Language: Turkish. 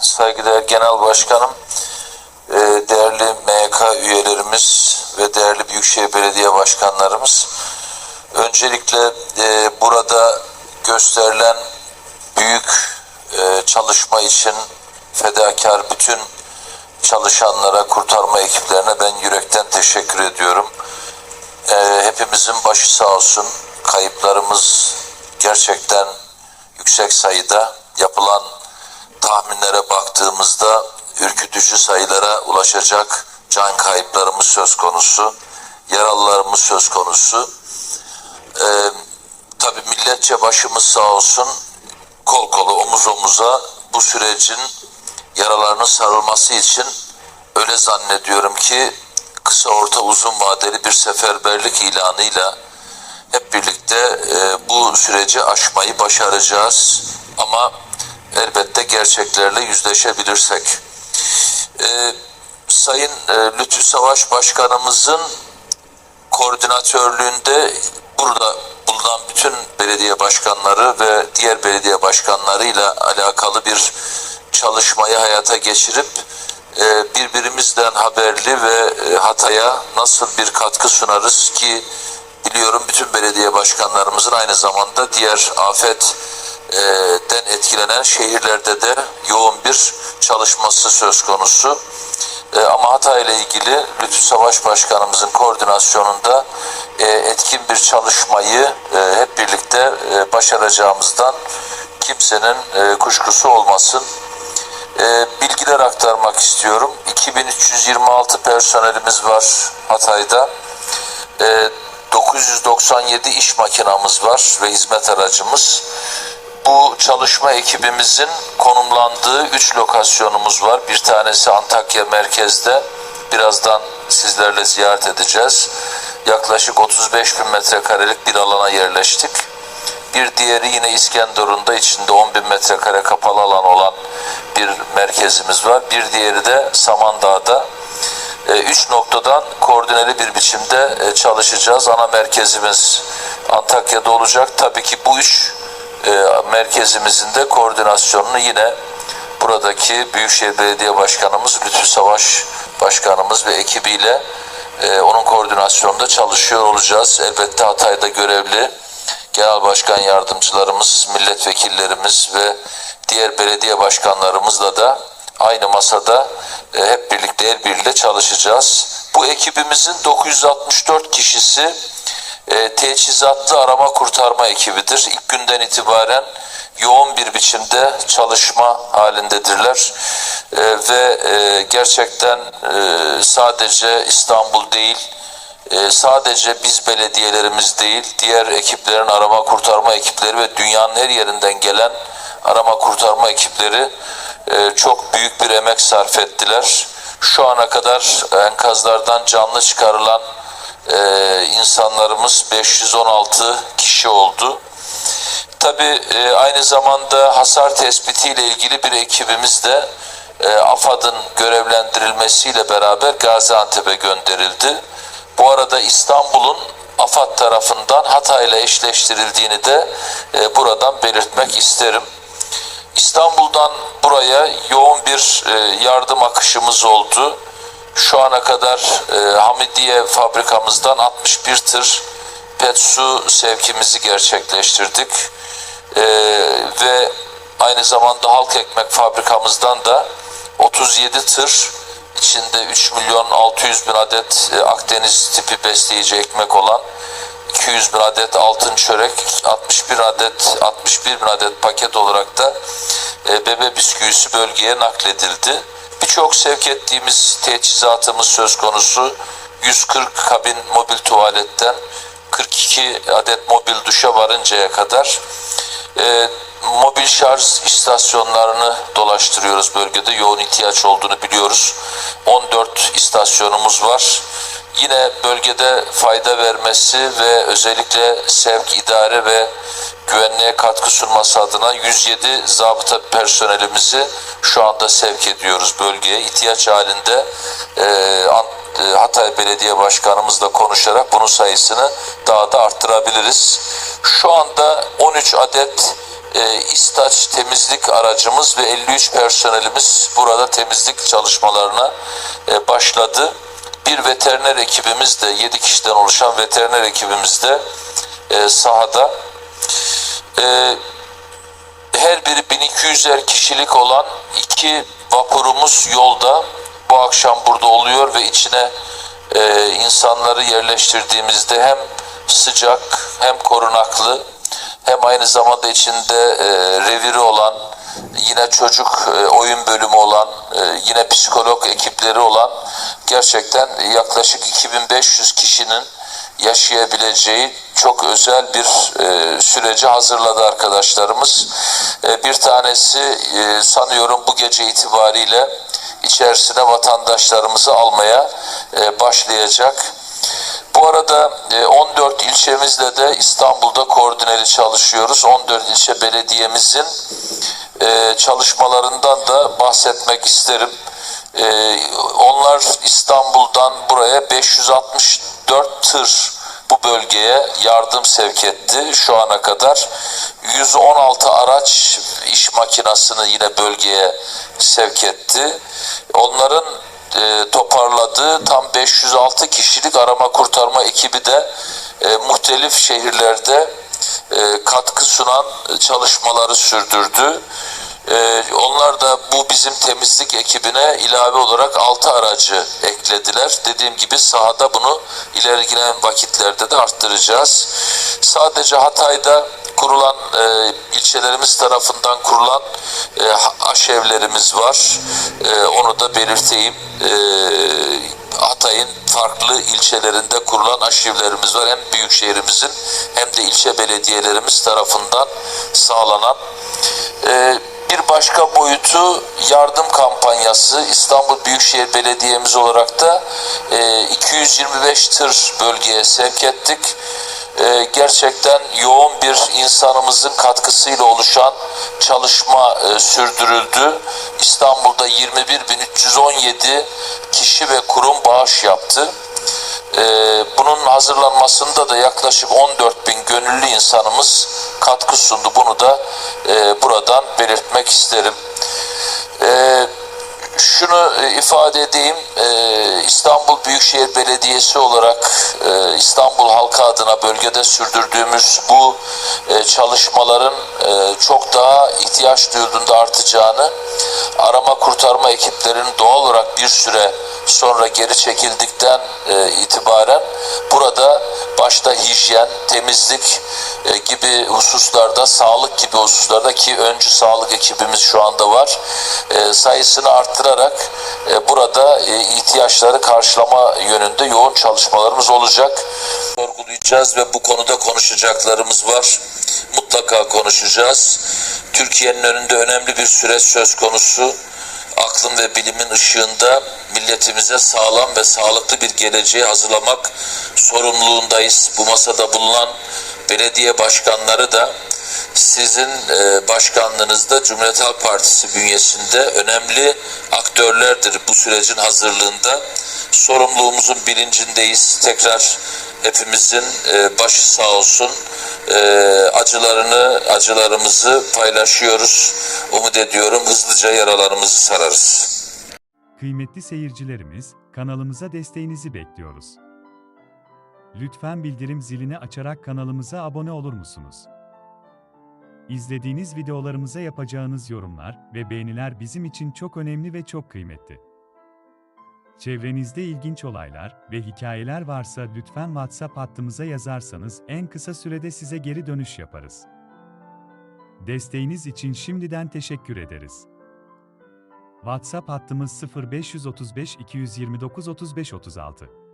saygıdeğer Genel Başkanım, e, değerli MYK üyelerimiz ve değerli Büyükşehir Belediye Başkanlarımız. Öncelikle e, burada gösterilen büyük e, çalışma için fedakar bütün çalışanlara, kurtarma ekiplerine ben yürekten teşekkür ediyorum. Hepimizin başı sağ olsun. Kayıplarımız gerçekten yüksek sayıda. Yapılan tahminlere baktığımızda ürkütücü sayılara ulaşacak can kayıplarımız söz konusu. Yaralılarımız söz konusu. E, tabii milletçe başımız sağ olsun. Kol kola, omuz omuza bu sürecin yaralarının sarılması için öyle zannediyorum ki kısa orta uzun vadeli bir seferberlik ilanıyla hep birlikte e, bu süreci aşmayı başaracağız. Ama elbette gerçeklerle yüzleşebilirsek. E, Sayın e, Lütfü Savaş Başkanımızın koordinatörlüğünde burada bulunan bütün belediye başkanları ve diğer belediye başkanlarıyla alakalı bir çalışmayı hayata geçirip e, birbirimizden haberli ve e, Hatay'a nasıl bir katkı sunarız ki biliyorum bütün belediye başkanlarımızın aynı zamanda diğer afetten etkilenen şehirlerde de yoğun bir çalışması söz konusu. E, ama Hatay ile ilgili Lütfü Savaş Başkanımızın koordinasyonunda e, etkin bir çalışmayı e, hep birlikte e, başaracağımızdan kimsenin e, kuşkusu olmasın. E, bilgiler aktarmak istiyorum. 2326 personelimiz var Hatay'da. E, 997 iş makinamız var ve hizmet aracımız. Bu çalışma ekibimizin konumlandığı 3 lokasyonumuz var. Bir tanesi Antakya merkezde. Birazdan sizlerle ziyaret edeceğiz. Yaklaşık 35 bin metrekarelik bir alana yerleştik. Bir diğeri yine İskenderun'da içinde 10 bin metrekare kapalı alan olan bir merkezimiz var. Bir diğeri de Samandağ'da. E, üç noktadan koordineli bir biçimde e, çalışacağız. Ana merkezimiz Antakya'da olacak. Tabii ki bu üç e, merkezimizin de koordinasyonunu yine buradaki Büyükşehir Belediye Başkanımız Lütfü Savaş Başkanımız ve ekibiyle e, onun koordinasyonunda çalışıyor olacağız. Elbette Hatay'da görevli genel başkan yardımcılarımız, milletvekillerimiz ve diğer belediye başkanlarımızla da aynı masada e, hep birlikte el birliğiyle çalışacağız. Bu ekibimizin 964 kişisi e, teçhizatlı arama kurtarma ekibidir. İlk günden itibaren yoğun bir biçimde çalışma halindedirler. E, ve e, gerçekten e, sadece İstanbul değil, e, sadece biz belediyelerimiz değil, diğer ekiplerin arama kurtarma ekipleri ve dünyanın her yerinden gelen arama kurtarma ekipleri e, çok büyük bir emek sarf ettiler. Şu ana kadar enkazlardan canlı çıkarılan e, insanlarımız 516 kişi oldu. Tabi e, aynı zamanda hasar tespitiyle ilgili bir ekibimiz de e, AFAD'ın görevlendirilmesiyle beraber Gaziantep'e gönderildi. Bu arada İstanbul'un AFAD tarafından Hatay ile eşleştirildiğini de e, buradan belirtmek isterim. İstanbul'dan buraya yoğun bir e, yardım akışımız oldu. Şu ana kadar e, Hamidiye fabrikamızdan 61 tır pet su sevkimizi gerçekleştirdik. E, ve aynı zamanda halk ekmek fabrikamızdan da 37 tır içinde 3 milyon 600 bin adet e, Akdeniz tipi besleyici ekmek olan 200 bin adet altın çörek, 61 adet 61 bin adet paket olarak da e, bebe bisküvisi bölgeye nakledildi. Birçok sevk ettiğimiz teçhizatımız söz konusu. 140 kabin mobil tuvaletten 42 adet mobil duşa varıncaya kadar e, mobil şarj istasyonlarını dolaştırıyoruz bölgede. Yoğun ihtiyaç olduğunu biliyoruz. 14 istasyonumuz var. Yine bölgede fayda vermesi ve özellikle sevk idare ve güvenliğe katkı sunması adına 107 zabıta personelimizi şu anda sevk ediyoruz bölgeye. İhtiyaç halinde e, e, Hatay Belediye Başkanımızla konuşarak bunun sayısını daha da arttırabiliriz. Şu anda 13 adet e, İstaç temizlik aracımız ve 53 personelimiz burada temizlik çalışmalarına e, başladı. Bir veteriner ekibimiz de 7 kişiden oluşan veteriner ekibimiz de e, sahada. E, her biri 1200'er kişilik olan iki vapurumuz yolda bu akşam burada oluyor ve içine e, insanları yerleştirdiğimizde hem sıcak hem korunaklı hem aynı zamanda içinde e, reviri olan yine çocuk e, oyun bölümü olan e, yine psikolog ekipleri olan gerçekten yaklaşık 2500 kişinin yaşayabileceği çok özel bir e, süreci hazırladı arkadaşlarımız. Bir tanesi sanıyorum bu gece itibariyle içerisine vatandaşlarımızı almaya başlayacak. Bu arada e, 14 ilçemizle de İstanbul'da koordineli çalışıyoruz. 14 ilçe belediyemizin e, çalışmalarından da bahsetmek isterim. E, onlar İstanbul'dan buraya 564 tır bu bölgeye yardım sevk etti şu ana kadar. 116 araç iş makinasını yine bölgeye sevk etti. Onların e, toparladığı tam 506 kişilik arama kurtarma ekibi de e, muhtelif şehirlerde e, katkı sunan çalışmaları sürdürdü. Ee, onlar da bu bizim temizlik ekibine ilave olarak 6 aracı eklediler. Dediğim gibi sahada bunu ilerleyen vakitlerde de arttıracağız. Sadece Hatay'da kurulan e, ilçelerimiz tarafından kurulan e, aşevlerimiz var. E, onu da belirteyim. E, Hatay'ın farklı ilçelerinde kurulan aşivlerimiz var. Hem büyük şehrimizin hem de ilçe belediyelerimiz tarafından sağlanan. E, bir başka boyutu yardım kampanyası. İstanbul Büyükşehir Belediye'miz olarak da e, 225 tır bölgeye sevk ettik. E, gerçekten yoğun bir insanımızın katkısıyla oluşan çalışma e, sürdürüldü. İstanbul'da 21.317 kişi ve kurum bağış yaptı. Ee, bunun hazırlanmasında da yaklaşık 14 bin gönüllü insanımız katkı sundu. Bunu da e, buradan belirtmek isterim. E, şunu e, ifade edeyim, e, İstanbul Büyükşehir Belediyesi olarak e, İstanbul halkı adına bölgede sürdürdüğümüz bu e, çalışmaların e, çok daha ihtiyaç duyulduğunda artacağını, arama kurtarma ekiplerinin doğal olarak bir süre sonra geri çekildikten e, itibaren burada başta hijyen, temizlik e, gibi hususlarda, sağlık gibi hususlarda ki öncü sağlık ekibimiz şu anda var, e, sayısını arttırarak e, burada e, ihtiyaçları karşılama yönünde yoğun çalışmalarımız olacak. Sorgulayacağız ve bu konuda konuşacaklarımız var. Mutlaka konuşacağız. Türkiye'nin önünde önemli bir süreç söz konusu aklın ve bilimin ışığında milletimize sağlam ve sağlıklı bir geleceği hazırlamak sorumluluğundayız. Bu masada bulunan belediye başkanları da sizin e, başkanlığınızda Cumhuriyet Halk Partisi bünyesinde önemli aktörlerdir bu sürecin hazırlığında. Sorumluluğumuzun bilincindeyiz. Tekrar hepimizin e, başı sağ olsun. E, acılarını, acılarımızı paylaşıyoruz. Umut ediyorum hızlıca yaralarımızı sararız. Kıymetli seyircilerimiz, kanalımıza desteğinizi bekliyoruz. Lütfen bildirim zilini açarak kanalımıza abone olur musunuz? İzlediğiniz videolarımıza yapacağınız yorumlar ve beğeniler bizim için çok önemli ve çok kıymetli. Çevrenizde ilginç olaylar ve hikayeler varsa lütfen WhatsApp hattımıza yazarsanız en kısa sürede size geri dönüş yaparız. Desteğiniz için şimdiden teşekkür ederiz. WhatsApp hattımız 0535 229 35 36.